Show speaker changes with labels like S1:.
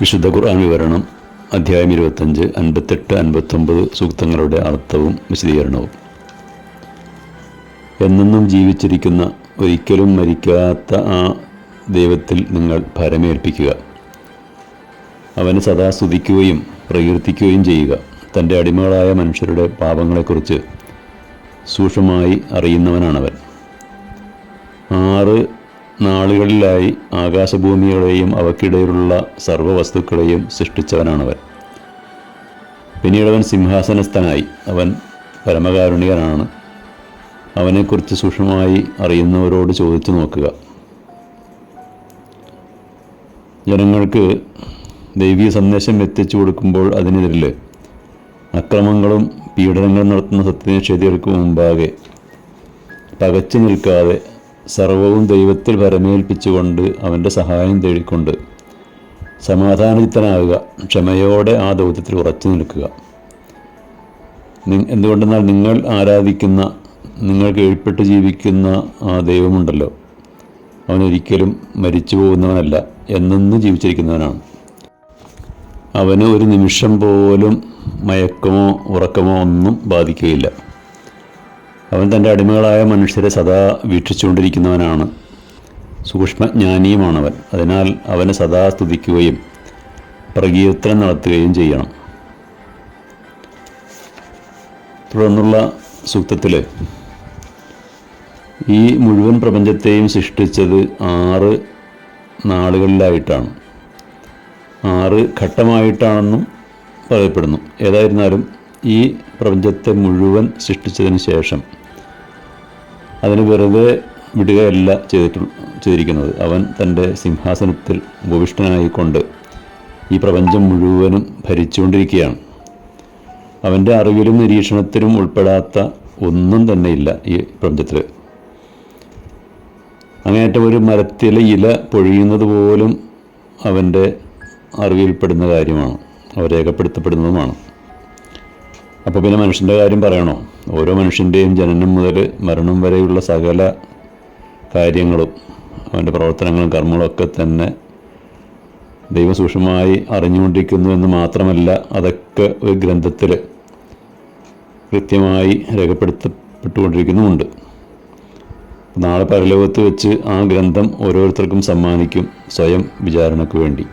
S1: വിശുദ്ധ ഖുർആൻ വിവരണം അധ്യായം ഇരുപത്തഞ്ച് അൻപത്തെട്ട് അൻപത്തൊമ്പത് സൂക്തങ്ങളുടെ അർത്ഥവും വിശദീകരണവും. എന്നെന്നും ജീവിച്ചിരിക്കുന്ന ഒരിക്കലും മരിക്കാത്ത ആ ദൈവത്തിൽ നിങ്ങൾ ഭരമേൽപ്പിക്കുക. അവനെ സദാ സ്തുതിക്കുകയും പ്രകീർത്തിക്കുകയും ചെയ്യുക. തന്റെ അടിമകളായ മനുഷ്യരുടെ പാപങ്ങളെക്കുറിച്ച് സൂക്ഷ്മമായി അറിയുന്നവനാണവൻ. ആറ് നാളുകളിലായി ആകാശഭൂമികളെയും അവക്കിടയിലുള്ള സർവവസ്തുക്കളെയും സൃഷ്ടിച്ചവനാണവൻ. പിന്നീട് അവൻ സിംഹാസനസ്ഥനായി. അവൻ പരമകാരുണികനാണ്. അവനെക്കുറിച്ച് സൂക്ഷ്മമായി അറിയുന്നവരോട് ചോദിച്ചു നോക്കുക. ജനങ്ങൾക്ക് ദൈവീയ സന്ദേശം എത്തിച്ചു കൊടുക്കുമ്പോൾ അതിനെതിരിൽ അക്രമങ്ങളും പീഡനങ്ങളും നടത്തുന്ന സത്യനിഷേധികൾക്ക് മുമ്പാകെ പകച്ചു നിൽക്കാതെ സർവവും ദൈവത്തിൽ പരമേൽപ്പിച്ചുകൊണ്ട് അവന്റെ സഹായം തേടിക്കൊണ്ട് സമാധാനചിത്തനാകുക ക്ഷമയോടെ ആ ദൗത്യത്തിൽ ഉറച്ചു നിൽക്കുക. എന്തുകൊണ്ടെന്നാൽ നിങ്ങൾ ആരാധിക്കുന്ന നിങ്ങൾ കീഴ്പ്പെട്ട് ജീവിക്കുന്ന ആ ദൈവമുണ്ടല്ലോ. അവനൊരിക്കലും മരിച്ചു പോകുന്നവനല്ല എന്നെന്നും ജീവിച്ചിരിക്കുന്നവനാണ്. അവന് ഒരു നിമിഷം പോലും മയക്കമോ ഉറക്കമോ ഒന്നും ബാധിക്കുകയില്ല. അവൻ തന്റെ അടിമകളായ മനുഷ്യരെ സദാ വീക്ഷിച്ചുകൊണ്ടിരിക്കുന്നവനാണ്. സൂക്ഷ്മജ്ഞാനിയുമാണവൻ. അതിനാൽ അവനെ സദാ സ്തുതിക്കുകയും പ്രകീർത്തനം നടത്തുകയും ചെയ്യണം. തുടർന്നുള്ള സൂക്തത്തിൽ ഈ മുഴുവൻ പ്രപഞ്ചത്തെയും സൃഷ്ടിച്ചത് ആറ് നാളുകളിലായിട്ടാണ്. ആറ് ഘട്ടമായിട്ടാണെന്നും പറയപ്പെടുന്നു. ഏതായിരുന്നാലും ഈ പ്രപഞ്ചത്തെ മുഴുവൻ സൃഷ്ടിച്ചതിന് ശേഷം അതിന് വെറുതെ വിടുകയല്ല ചെയ്തിട്ട് ചെയ്തിരിക്കുന്നത്. അവൻ തന്റെ സിംഹാസനത്തിൽ ഉപവിഷ്ടനായിക്കൊണ്ട് ഈ പ്രപഞ്ചം മുഴുവനും ഭരിച്ചുകൊണ്ടിരിക്കുകയാണ്. അവന്റെ അറിവിലും നിരീക്ഷണത്തിലും ഉൾപ്പെടാത്ത ഒന്നും തന്നെയില്ല ഈ പ്രപഞ്ചത്തിൽ അങ്ങേയറ്റം ഒരു മരത്തിലെ ഇല പൊഴിയുന്നത് പോലും അവന്റെ അറിവിൽപ്പെടുന്ന കാര്യമാണ്. അവ രേഖപ്പെടുത്തപ്പെടുന്നതുമാണ്. അപ്പോൾ പിന്നെ മനുഷ്യന്റെ കാര്യം പറയണോ? ഓരോ മനുഷ്യന്റെയും ജനനം മുതൽ മരണം വരെയുള്ള സകല കാര്യങ്ങളും അവന്റെ പ്രവർത്തനങ്ങളും കർമ്മങ്ങളും ഒക്കെ തന്നെ ദൈവസൂക്ഷ്മമായി അറിഞ്ഞുകൊണ്ടിരിക്കുന്നു എന്ന് മാത്രമല്ല അതൊക്കെ ഒരു ഗ്രന്ഥത്തിൽ കൃത്യമായി രേഖപ്പെടുത്തപ്പെട്ടുകൊണ്ടിരിക്കുന്നുമുണ്ട്. നാളെ പരലോകത്ത് വെച്ച് ആ ഗ്രന്ഥം ഓരോരുത്തർക്കും സമ്മാനിക്കും സ്വയം വിചാരണയ്ക്ക് വേണ്ടി.